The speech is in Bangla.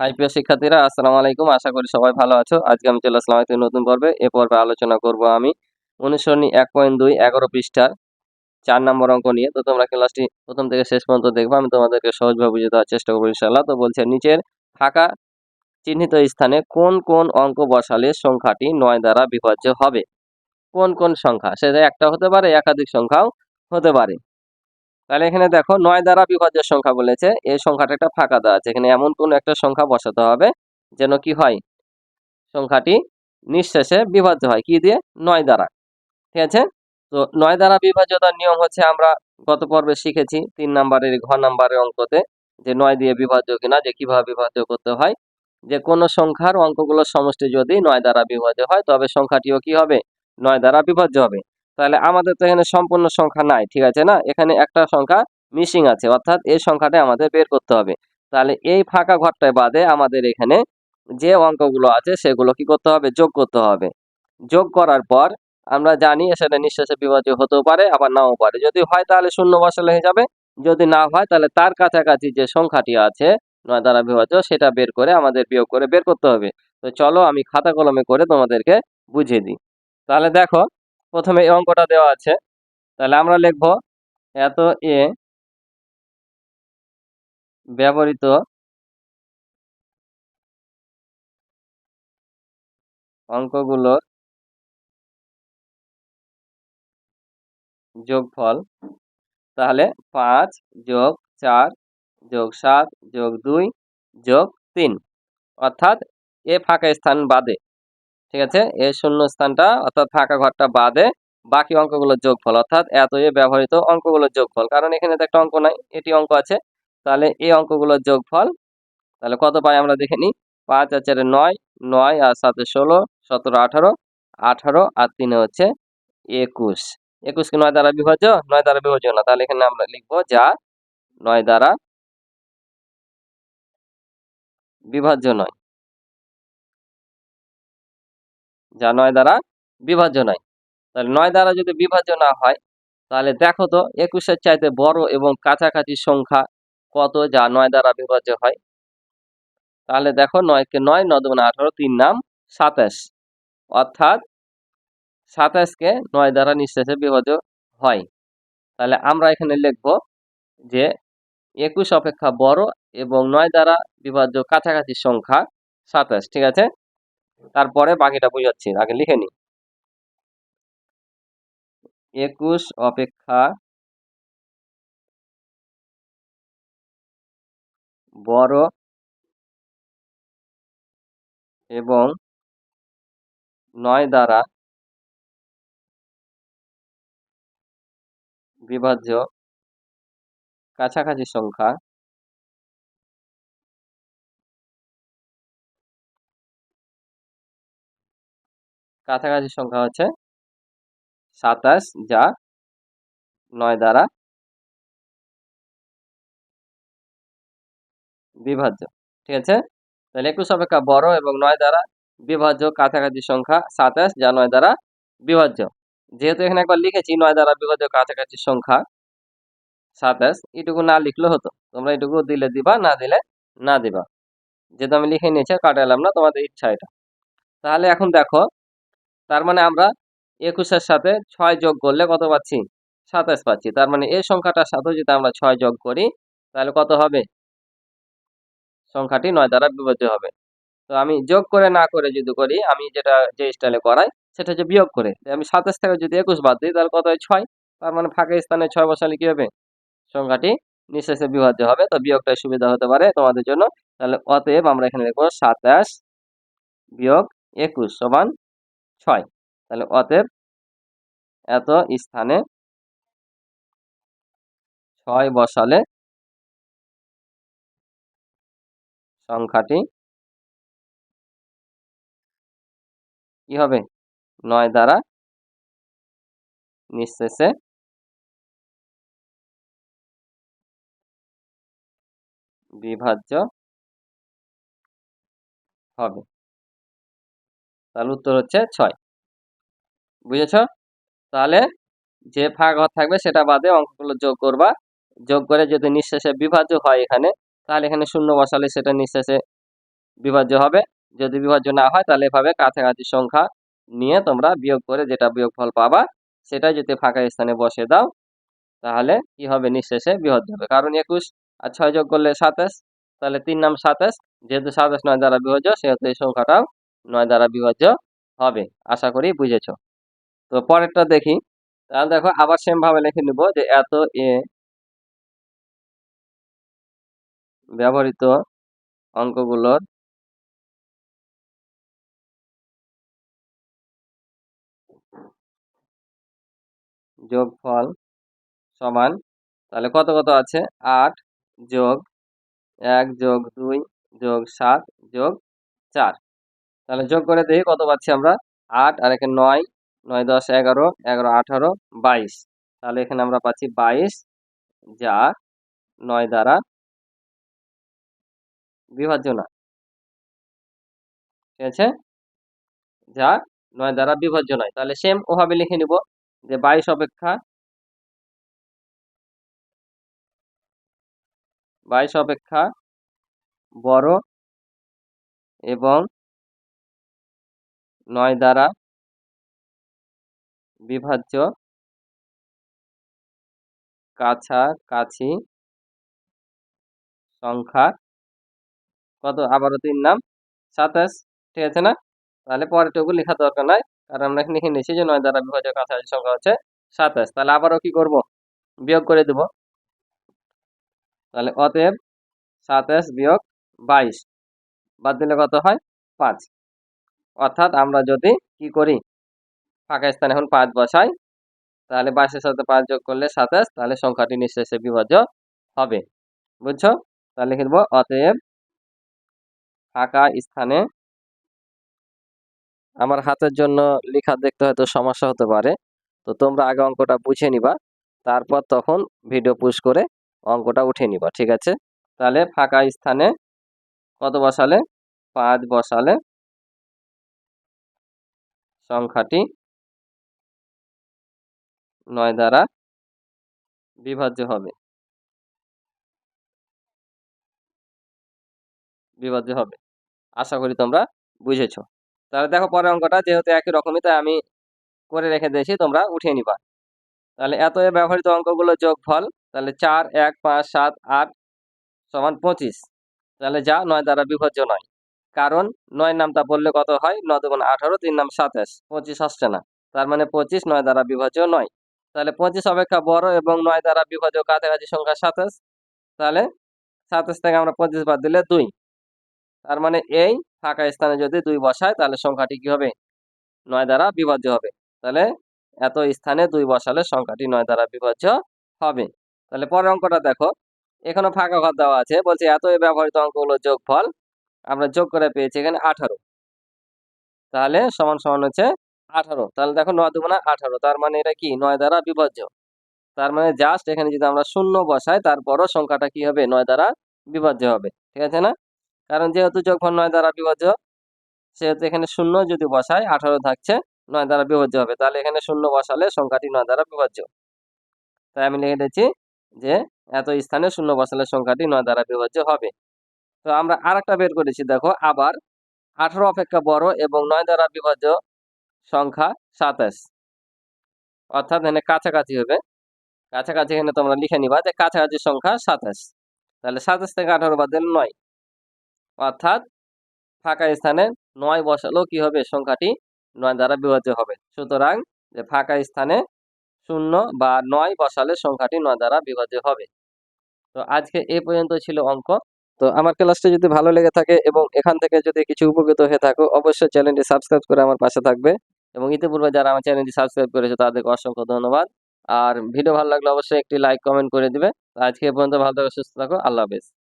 হাই, প্রিয় শিক্ষার্থীরা, আসসালামু আলাইকুম। আশা করি সবাই ভালো আছো। আজকে আমি চলে আসলাম একটি নতুন পর্বে। এ পর্বে আলোচনা করব আমি অনুসরণী এক পয়েন্ট দুই, এগারো পৃষ্ঠার চার নম্বর অঙ্ক নিয়ে। তো তোমরা ক্লাসটি প্রথম থেকে শেষ পর্যন্ত দেখব, আমি তোমাদেরকে সহজভাবে বুঝে দেওয়ার চেষ্টা করব ইনশাল্লাহ তো বলছে, নিচের ফাঁকা চিহ্নিত স্থানে কোন কোন অঙ্ক বসালে সংখ্যাটি নয় দ্বারা বিভাজ্য হবে? কোন কোন সংখ্যা? সেটা একটা হতে পারে, একাধিক সংখ্যাও হতে পারে। তাহলে এখানে দেখো নয় দ্বারা বিভাজ্য সংখ্যা বলেছে। এই সংখ্যাটা একটা ফাঁকা দেওয়া আছে। এখানে এমন কোন একটা সংখ্যা বসাতে হবে যেন কি হয়? সংখ্যাটি নিঃশেষে বিভাজ্য হয়। কি দিয়ে? নয় দ্বারা। ঠিক আছে? তো নয় দ্বারা বিভাজ্যতার নিয়ম হচ্ছে আমরা গত পর্বে শিখেছি তিন নাম্বারের ঘ নাম্বারের অঙ্কতে যে নয় দিয়ে বিভাজ্য কিনা, যে কীভাবে বিভাজ্য করতে হয়। যে কোনো সংখ্যার অঙ্কগুলোর সমষ্টি যদি নয় দ্বারা বিভাজ্য হয়, তবে সংখ্যাটিও কি হবে? নয় দ্বারা বিভাজ্য হবে। তাহলে আমাদের তো এখানে সম্পূর্ণ সংখ্যা নাই, ঠিক আছে না? এখানে একটা সংখ্যা মিসিং আছে, অর্থাৎ এই সংখ্যাটা আমাদের বের করতে হবে। তাহলে এই ফাঁকা ঘরটায় বাদে আমাদের এখানে যে অঙ্কগুলো আছে সেগুলো কি করতে হবে? যোগ করতে হবে। যোগ করার পর আমরা জানি সেটা নিঃশ্বাসে বিভাজ্য হতেও পারে, আবার নাও পারে। যদি হয় তাহলে শূন্য বসালে হয়ে যাবে। যদি না হয় তাহলে তার কাছাকাছি যে সংখ্যাটি আছে, নয় দ্বারা বিভাজ্য, সেটা বের করে আমাদের বিয়োগ করে বের করতে হবে। তো চলো আমি খাতা কলমে করে তোমাদেরকে বুঝিয়ে দিই। তাহলে দেখো প্রথমে এই অঙ্কটা দেওয়া আছে। তাহলে আমরা লিখব এত এ ব্যবহৃত অঙ্কগুলোর যোগফল। তাহলে পাঁচ যোগ চার যোগ সাত যোগ দুই যোগ তিন। অর্থাৎ এ ফাঁকা স্থান বাদে। ঠিক আছে? এ শূন্য স্থানটা অর্থাৎ ফাঁকা ঘরটা বাদে বাকি অঙ্কগুলোর যোগফল। অর্থাৎ এত এ ব্যবহৃত অঙ্কগুলোর যোগফল। কারণ এখানে তো একটা অঙ্ক নাই, এটি অঙ্ক আছে। তাহলে এই অঙ্কগুলোর যোগফল, তাহলে কত পাই আমরা দেখে নিই? পাঁচ আর চারে নয় নয় আর সাতে ষোলো, সতেরো, আঠারো আঠারো আর তিনে হচ্ছে একুশ। একুশকে নয় দ্বারা বিভাজ্য? নয় দ্বারা বিভাজ্য না। তাহলে এখানে আমরা লিখব যা নয় দ্বারা বিভাজ্য নয়। যা নয় দ্বারা বিভাজ্য নয়। তাহলে নয় দ্বারা যদি বিভাজ্য না হয়, তাহলে দেখো তো একুশের চাইতে বড় এবং কাছাকাছি সংখ্যা কত যা নয় দ্বারা বিভাজ্য হয়? তাহলে দেখো নয়কে নয় নদমন আঠারো, তিন নাম সাতাশ। অর্থাৎ সাতাশকে নয় দ্বারা নিঃশেষে বিভাজ্য হয়। তাহলে আমরা এখানে লিখব যে একুশ অপেক্ষা বড় এবং নয় দ্বারা বিভাজ্য কাছাকাছি সংখ্যা সাতাশ, ঠিক আছে? তারপরে বাকিটা বুঝাচ্ছি, আগে লিখে নি একুশ অপেক্ষা বড় এবং নয় দ্বারা বিভাজ্য কাছাকাছি সংখ্যা কাছাকাছি সংখ্যা হচ্ছে সাতাশ যা নয় দ্বারা বিভাজ্য। ঠিক আছে? তাহলে একুশ অপেক্ষা বড় এবং নয় দ্বারা বিভাজ্য কাছাকাছি সংখ্যা সাতাশ যা নয় দ্বারা বিভাজ্য। যেহেতু এখানে একবার লিখেছি নয় দ্বারা বিভাজ্য কাছাকাছি সংখ্যা সাতাশ, এটুকু না লিখলে হতো। তোমরা এটুকু দিলে দিবা, না দিলে না দিবা। যেহেতু আমি লিখে নিয়েছি, কাটালাম না, তোমাদের ইচ্ছা এটা। তাহলে এখন দেখো তার মানে আমরা একুশের সাথে ছয় যোগ করলে কত পাচ্ছি? সাতাশ পাচ্ছি। তার মানে এই সংখ্যাটার সাথেও যদি আমরা ছয় যোগ করি, তাহলে কত হবে? সংখ্যাটি নয় দ্বারা বিভাজ্য হবে। তো আমি যোগ করে না করে যদি করি, আমি যেটা যে স্টাইলে করাই, সেটা হচ্ছে বিয়োগ করে। আমি সাতাশ থেকে যদি একুশ বাদ দিই, তাহলে কত হয়? ছয়। তার মানে ফাঁকা স্থানে ছয় বসালে কি হবে? সংখ্যাটি নিঃশেষে বিভাজ্য হবে। তো বিয়োগটাই সুবিধা হতে পারে তোমাদের জন্য। তাহলে অতএব আমরা এখানে লিখব সাতাশ বিয়োগ একুশ সমান ছয়। তাহলে অতএব এত স্থানে ছয় বসালে সংখ্যাটি কি হবে? নয় দ্বারা নিঃশেষে বিভাজ্য হবে। তাহলে উত্তর হচ্ছে ছয়। বুঝেছ? তাহলে যে ফাঁক ঘর থাকবে সেটা বাদে অঙ্কগুলো যোগ করবা। যোগ করে যদি নিঃশেষে বিভাজ্য হয় এখানে, তাহলে এখানে শূন্য বসালে সেটা নিঃশেষে বিভাজ্য হবে। যদি বিভাজ্য না হয় তাহলে এভাবে কাছাকাছি সংখ্যা নিয়ে তোমরা বিয়োগ করে যেটা বিয়োগফল পাবা, সেটাই যদি ফাঁকা স্থানে বসে দাও, তাহলে কি হবে? নিঃশেষে বিভাজ্য হবে। কারণ একুশ আর ছয় যোগ করলে সাতাশ, তাহলে তিন নাম সাতাশ। যেহেতু সাতাশ নয় দ্বারা বিভাজ্য, সেহেতু এই সংখ্যাটাও নয় দ্বারা বিভাজ্য হবে। আশা করি বুঝেছ। তো পরেরটা দেখি। তাহলে দেখো আবার সেম ভাবে লিখে নিব যে এত এ ব্যবহৃত অঙ্কগুলোর যোগফল সমান, তাহলে কত কত আছে? আট যোগ এক যোগ দুই যোগ সাত যোগ চার। তাহলে যোগ করে দেখি কত পাচ্ছি আমরা? আট, আর এখানে নয় নয়, দশ, এগারো এগারো, আঠারো, বাইশ। তাহলে এখানে আমরা পাচ্ছি বাইশ, যা নয় দ্বারা বিভাজ্য না। ঠিক আছে? যা নয় দ্বারা বিভাজ্য নয়। তাহলে সেম ওভাবে লিখে নিব যে বাইশ অপেক্ষা বাইশ অপেক্ষা বড় এবং নয় দ্বারা বিভাজ্য কাছাকাছি সংখ্যা কত? আবারও তিন নাম। সাতাশ। ঠিক আছে না? তাহলে পরেরটুকু লেখা দরকার নাই। কারণ আমরা এখানে লিখে নিয়েছি যে নয় দ্বারা বিভাজ্য কাছাকাছি সংখ্যা হচ্ছে সাতাশ। তাহলে আবারও কি করব? বিয়োগ করে দেব। তাহলে অতএব সাতাশ বিয়োগ বাইশ। বাদ দিলে কত হয়? পাঁচ। অর্থাৎ আমরা যদি কি করি? ফাঁকা স্থানে এখন পাঁচ বসাই, তাহলে বাইশের সাথে পাঁচ যোগ করলে সাতাশ, তাহলে সংখ্যাটি নিঃশেষে বিভাজ্য হবে। বুঝছ? তাহলে লিখে দেবো, অতএব ফাঁকা স্থানে আমার হাতের জন্য লেখা দেখতে হয়তো সমস্যা হতে পারে। তো তোমরা আগে অঙ্কটা বুঝে নিবা, তারপর তখন ভিডিও পুশ করে অঙ্কটা উঠে নিবা, ঠিক আছে? তাহলে ফাঁকা স্থানে কত বসালে? পাঁচ বসালে সংখ্যাটি নয় দ্বারা বিভাজ্য হবে। বিভাজ্য হবে। আশা করি তোমরা বুঝেছ। তাহলে দেখো পরের অঙ্কটা যেহেতু একই রকমই, তাই আমি করে রেখে দিয়েছি, তোমরা উঠিয়ে নিবা। তাহলে এত ব্যবহৃত অঙ্কগুলো যোগফল, তাহলে চার, এক, পাঁচ, সাত, আট, সমান পঁচিশ। তাহলে যা নয় দ্বারা বিভাজ্য নয়। কারণ নয় নামটা বললে কত হয়? নয় দুগুণ আঠারো, তিন নাম সাতাশ। পঁচিশ আসছে না। তার মানে পঁচিশ, নয় দ্বারা বিভাজ্য নয়। তাহলে পঁচিশ অপেক্ষা বড় এবং নয় দ্বারা বিভাজ্য কাছাকাছি সংখ্যা সাতাশ। তাহলে সাতাশ থেকে আমরা পঁচিশ বাদ দিলে দুই। তার মানে এই ফাঁকা স্থানে যদি দুই বসায়, তাহলে সংখ্যাটি কি হবে? নয় দ্বারা বিভাজ্য হবে। তাহলে এত স্থানে দুই বসালে সংখ্যাটি নয় দ্বারা বিভাজ্য হবে। তাহলে পরের অঙ্কটা দেখো। এখানে ফাঁকা ঘর দেওয়া আছে। বলছে এত ব্যবহৃত অঙ্কগুলো যোগফল আমরা যোগ করে পেয়েছি এখানে আঠারো। তাহলে সমান সমান হচ্ছে আঠারো। তাহলে দেখো নয় দুগুণা আঠারো, তার মানে এটা কি? নয় দ্বারা বিভাজ্য। তার মানে জাস্ট এখানে যদি আমরা শূন্য বসাই তারপরও সংখ্যাটা কি হবে? নয় দ্বারা বিভাজ্য হবে। ঠিক আছে না? কারণ যেহেতু যখন নয় দ্বারা বিভাজ্য, সেহেতু এখানে শূন্য যদি বসায় আঠারো থাকছে, নয় দ্বারা বিভাজ্য হবে। তাহলে এখানে শূন্য বসালে সংখ্যাটি নয় দ্বারা বিভাজ্য। তাই আমি লিখে দিচ্ছি যে এত স্থানে শূন্য বসালে সংখ্যাটি নয় দ্বারা বিভাজ্য হবে। তো আমরা আর একটা বের করেছি, দেখো, আবার আঠারো অপেক্ষা বড় এবং নয় দ্বারা বিভাজ্য সংখ্যা সাতাশ। অর্থাৎ এখানে কাছাকাছি হবে। কাছাকাছি এখানে তোমরা লিখে নিবা যে কাছাকাছি সংখ্যা সাতাশ। তাহলে সাতাশ থেকে আঠারো বাদ দিলে নয়। অর্থাৎ ফাঁকা স্থানে নয় বসালেও কি হবে? সংখ্যাটি নয় দ্বারা বিভাজ্য হবে। সুতরাং যে ফাঁকা স্থানে শূন্য বা নয় বসালে সংখ্যাটি নয় দ্বারা বিভাজ্য হবে। তো আজকে এ পর্যন্ত ছিল অঙ্ক। তো আমার ক্লাসটি যদি ভালো লেগে থাকে এবং এখান থেকে যদি কিছু উপকৃত হয়ে থাকো, অবশ্যই চ্যানেলটি সাবস্ক্রাইব করে আমার পাশে থাকবে। এবং ইতিপূর্বে যারা আমার চ্যানেলটি সাবস্ক্রাইব করেছে, তাদেরকে অসংখ্য ধন্যবাদ। আর ভিডিও ভালো লাগলে অবশ্যই একটি লাইক, কমেন্ট করে দিবে। আজকে পর্যন্ত ভালো থাকো, সুস্থ থাকো। আল্লাহ হাফেজ।